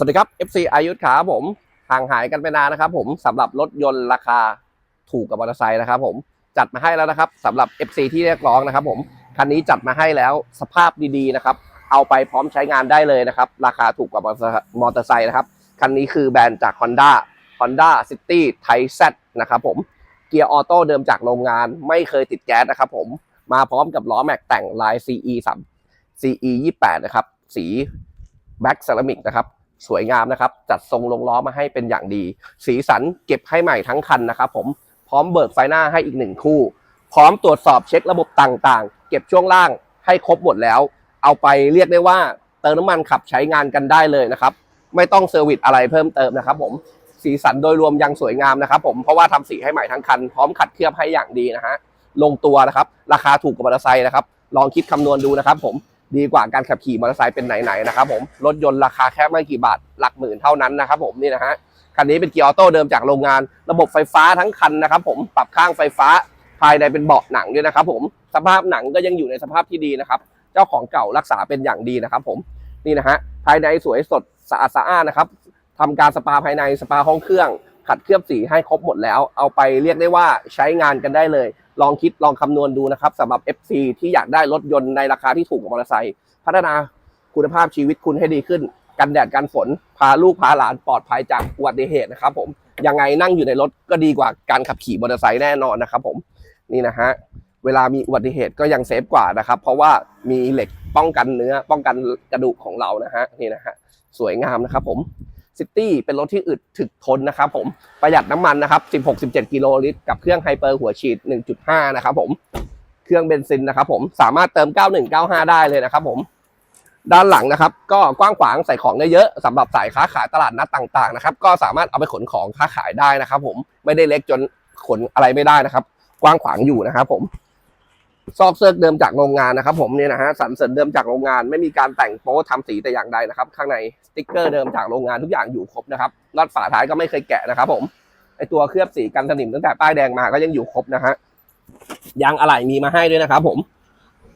สวัสดีครับ FC อายุทธขาผมห่างหายกันไปนานนะครับผมสำหรับรถยนต์ราคาถูกกับมอเตอร์ไซค์นะครับผมจัดมาให้แล้วนะครับสำหรับ FC ที่เรียกร้องนะครับผมคันนี้จัดมาให้แล้วสภาพดีๆนะครับเอาไปพร้อมใช้งานได้เลยนะครับราคาถูกกว่ามอเตอร์ไซค์นะครับคันนี้คือแบรนด์จาก Honda Honda City Thai Z นะครับผมเกียร์ออโต้เดิมจากโรงงานไม่เคยติดแก๊สนะครับผมมาพร้อมกับล้อแม็กแต่งลาย CE 3 CE 28นะครับสีแบ็กเซรามิกนะครับ สวยงามนะครับ จัดทรงลงล้อมาให้เป็นอย่างดี สีสันเก็บให้ใหม่ทั้งคันนะครับผมพร้อมเบิกไฟหน้าให้อีกหนึ่งคู่ พร้อมตรวจสอบเช็คระบบต่างๆ เก็บช่วงล่างให้ครบหมดแล้ว เอาไปเรียกได้ว่าเติมน้ำมันขับใช้งานกันได้เลยนะครับ ไม่ต้องเซอร์วิสอะไรเพิ่มเติมนะครับ ผมสีสันโดยรวมยังสวยงามนะครับ ผมเพราะว่าทำสีให้ใหม่ทั้งคัน พร้อมขัดเคลือบให้อย่างดีนะฮะลงตัวนะครับ ราคาถูกกว่ามอเตอร์ไซค์นะครับ ลองคิดคำนวณดูนะครับ ผม ดีกว่าการขับขี่มอเตอร์ไซค์เป็นไหนๆนะครับผมรถยนต์ราคาแค่ไม่กี่บาทหลักหมื่นเท่านั้นนะครับผมนี่นะฮะคันนี้เป็นเกียร์ออโต้เดิมจากโรงงาน ระบบไฟฟ้าทั้งคันนะครับผมปรับข้างไฟฟ้าภายในเป็นเบาะหนังด้วยนะครับผมสภาพหนังก็ยังอยู่ในสภาพที่ดีนะครับเจ้าของเก่ารักษาเป็นอย่างดีนะครับผมนี่นะฮะภายในสวยสดสะอาดสะอ้านนะครับทำการสปาภายในสปาห้องเครื่องขัดเคลือบสีให้ครบหมดแล้ว เอาไปเรียกได้ว่าใช้งานกันได้เลย ลองคิดลองคำนวณดูนะครับสำหรับ FC ที่อยากได้รถยนต์ในราคาที่ถูกกว่ามอเตอร์ไซค์พัฒนาคุณภาพชีวิตคุณให้ดีขึ้น กันแดดกันฝน พาลูกพาหลานปลอดภัยจากอุบัติเหตุนะครับ ผมยังไงนั่งอยู่ในรถก็ดีกว่าการขับขี่มอเตอร์ไซค์แน่นอนนะครับ ผมนี่นะฮะเวลามีอุบัติเหตุก็ยังเซฟกว่านะครับ เพราะว่ามีเหล็กป้องกันเนื้อป้องกันกระดูกของเรานะฮะนี่นะฮะสวยงามนะครับผม ซิตี้เป็นรถที่อึดถึกทนนะครับผมประหยัดน้ำมันนะครับ 16-17 กิโลลิตร กับเครื่องไฮเปอร์หัวฉีด 1.5 นะครับผมเครื่องเบนซินนะครับผมสามารถเติม 9195 ได้เลยนะครับผมด้านหลังนะครับ ก็กว้างขวางใส่ของได้เยอะสำหรับสายค้าขายตลาดนัดต่างๆนะครับก็สามารถเอาไปขนของค้าขายได้นะครับ ผมไม่ได้เล็กจนขนอะไรไม่ได้นะครับ กว้างขวางอยู่นะครับผม ซอกเซิร์กเดิมจากโรงงานนะครับผมเนี่ยนะฮะสันเสริญเดิมจากโรงงาน ไม่มีการแต่งโป๊ทำสีแต่อย่างใดนะครับ ข้างในสติ๊กเกอร์เดิมจากโรงงานทุกอย่างอยู่ครบนะครับน็อตฝาท้ายก็ไม่เคยแกะนะครับผมไอตัวเคลือบสีกันสนิมตั้งแต่ป้ายแดงมาก็ยังอยู่ครบนะฮะยางอะไหล่มีมาให้ด้วยนะครับ ผม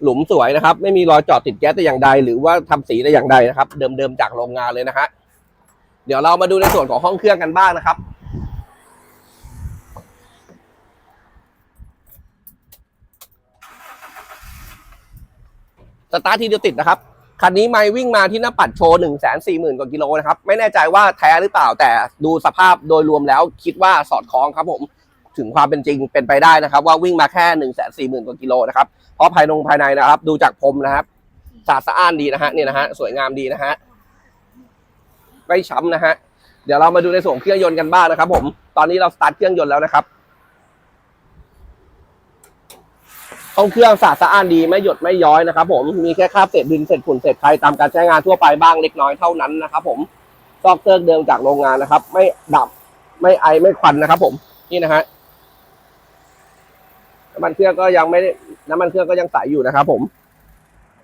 หลุมสวยนะครับ ไม่มีรอยจอดติดแก๊สแต่อย่างใด หรือว่าทำสีแต่อย่างใดนะครับ เดิมๆจากโรงงานเลยนะฮะเดี๋ยวเรามาดูในส่วนของห้องเครื่องกันบ้างนะครับ สตาร์ททีเดียวติดนะครับ คันนี้ไม่วิ่งมาที่หน้าปัดโชว์หนึ่งแสนสี่หมื่นกว่ากิโลนะครับ ไม่แน่ใจว่าแท้หรือเปล่าแต่ดูสภาพโดยรวมแล้วคิดว่าสอดคล้องครับผมถึงความเป็นจริงเป็นไปได้นะครับ ว่าวิ่งมาแค่หนึ่งแสนสี่หมื่นกว่ากิโลนะครับเพราะภายนงภายในนะครับ ดูจากพรมนะครับสะอาดสะอ้านดีนะฮะนี่นะฮะสวยงามดีนะฮะไม่ช้ำนะฮะเดี๋ยวเรามาดูในส่วนของเครื่องยนต์กันบ้างนะครับ ผม ตอนนี้เราสตาร์ทเครื่องยนต์แล้วนะครับ ห้องเครื่องสะอาดสะอ้านดีไม่หยดไม่ย้อยนะครับผมมีแค่คราบเศษดินเศษฝุ่นเศษไฟตามการใช้งานทั่วไปบ้างเล็กน้อยเท่านั้นนะครับผมซอกเซิร์กเดิมจากโรงงานนะครับ ไม่ดับไม่ไอไม่ควันนะครับ ผมนี่นะฮะน้ำมันเครื่องก็ยังไม่ได้น้ำมันเครื่องก็ยังใสอยู่นะครับ ผม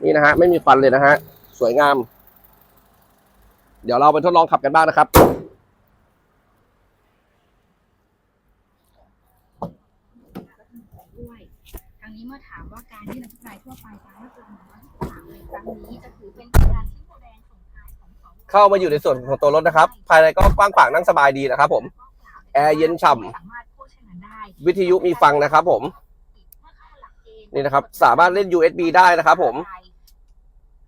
นี่นะฮะไม่มีควันเลยนะฮะสวยงาม เดี๋ยวเราไปทดลองขับกันบ้างนะครับด้วย นี้เมื่อถามว่าการที่อภิปรายทั่วไปตามมาตราหนึ่งร้อยสิบสามในครั้งนี้จะถือเป็นการชี้แสดงส่งท้ายของสวเข้ามาอยู่ในส่วนของตัวรถนะครับ ภายในก็กว้างขวางนั่งสบายดีนะครับผมแอร์เย็นฉ่ำสามารถพูดใช้งานได้วิทยุมีฟังนะครับผม เมื่อเข้าหลักเกณฑ์นี่นะครับ สามารถเล่น USB ได้นะครับผม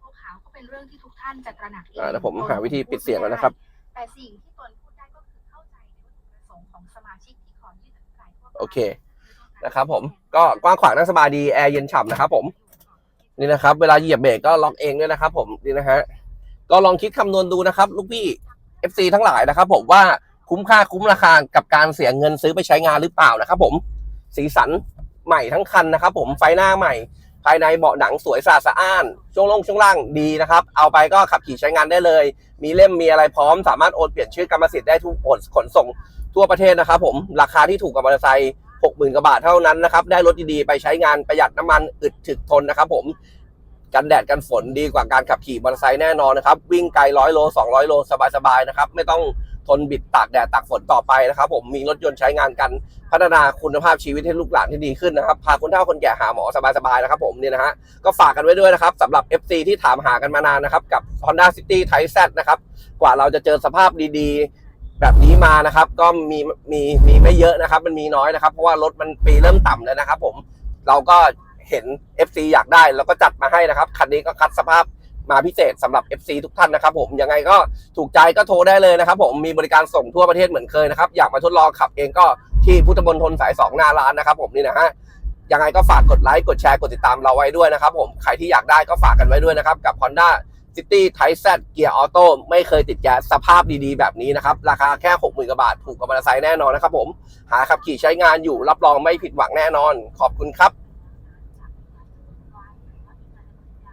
พวกเขาก็เป็นเรื่องที่ทุกท่านจะตระหนักเองอ่าเดี๋ยวผมหาวิธีปิดเสียงแล้วนะครับ แต่สิ่งที่ตนพูดได้ก็คือเข้าใจในวัตถุประสงค์ของสมาชิกที่ขอยื่นอภิปรายทั่วไป โอเค นะครับผมก็กว้างขวางนั่งสบายดีแอร์เย็นฉ่ำนะครับผมนี่นะครับ เวลาเหยียบเบรกก็ล็อกเองด้วยนะครับ ผมนี่นะฮะก็ลองคิดคำนวณดูนะครับ ลูกพี่ FC ทั้งหลายนะครับ ผมว่าคุ้มค่าคุ้มราคากับการเสียเงินซื้อไปใช้งานหรือเปล่านะครับ ผมสีสันใหม่ทั้งคันนะครับ ผมไฟหน้าใหม่ ภายในเบาะหนังสวยสะอาดสะอ้าน ช่วงลงช่วงล่างดีนะครับ เอาไปก็ขับขี่ใช้งานได้เลย มีเล่มมีอะไรพร้อม สามารถโอนเปลี่ยนชื่อกรรมสิทธิ์ได้ทุกขนขนส่งทั่วประเทศนะครับ ผมราคาที่ถูกกับมอเตอร์ไซค์ หกหมื่นกว่าบาทเท่านั้นนะครับ ได้รถดีๆ ไปใช้งานประหยัดน้ำมันอึดถึกทนนะครับผม กันแดดกันฝนดีกว่าการขับขี่มอเตอร์ไซค์แน่นอนนะครับ วิ่งไกลร้อยโลสองร้อยโล สบายๆนะครับ ไม่ต้องทนบิดตากแดดตากฝนต่อไปนะครับ ผมมีรถยนต์ใช้งานกันพัฒนาคุณภาพชีวิตให้ลูกหลานที่ดีขึ้นนะครับ พาคนเฒ่าคนแก่หาหมอสบายๆนะครับ ผมเนี่ยนะฮะก็ฝากกันไว้ด้วยนะครับสำหรับ FC ที่ถามหากันมานานนะครับกับ Honda City Type Z นะครับกว่าเราจะเจอสภาพดีๆ แบบนี้มานะครับ ก็มีมีมีไม่เยอะนะครับ มันมีน้อยนะครับ เพราะว่ารถมันปีเริ่มต่ำแล้วนะครับ ผมเราก็เห็น FC อยากได้เราก็จัดมาให้นะครับคันนี้ก็คัดสภาพมาพิเศษสำหรับ FC ทุกท่านนะครับ ผมยังไงก็ถูกใจก็โทรได้เลยนะครับ ผมมีบริการส่งทั่วประเทศเหมือนเคยนะครับ อยากมาทดลองขับเองก็ที่พุทธมณฑลสายสองหน้าร้านนะครับ ผมนี่นะฮะยังไงก็ฝากกดไลค์กดแชร์กดติดตามเราไว้ด้วยนะครับ ผมใครที่อยากได้ก็ฝากกันไว้ด้วยนะครับกับ Honda ซิตี้ไทแซดเกียร์ออโต้ไม่เคยติดแก๊สสภาพดีๆ แบบนี้นะครับ ราคาแค่ 60,000กว่าบาท ถูกกว่ามอเตอร์ไซค์แน่นอนนะครับผม หาขับขี่ใช้งานอยู่รับรองไม่ผิดหวังแน่นอน ขอบคุณครับ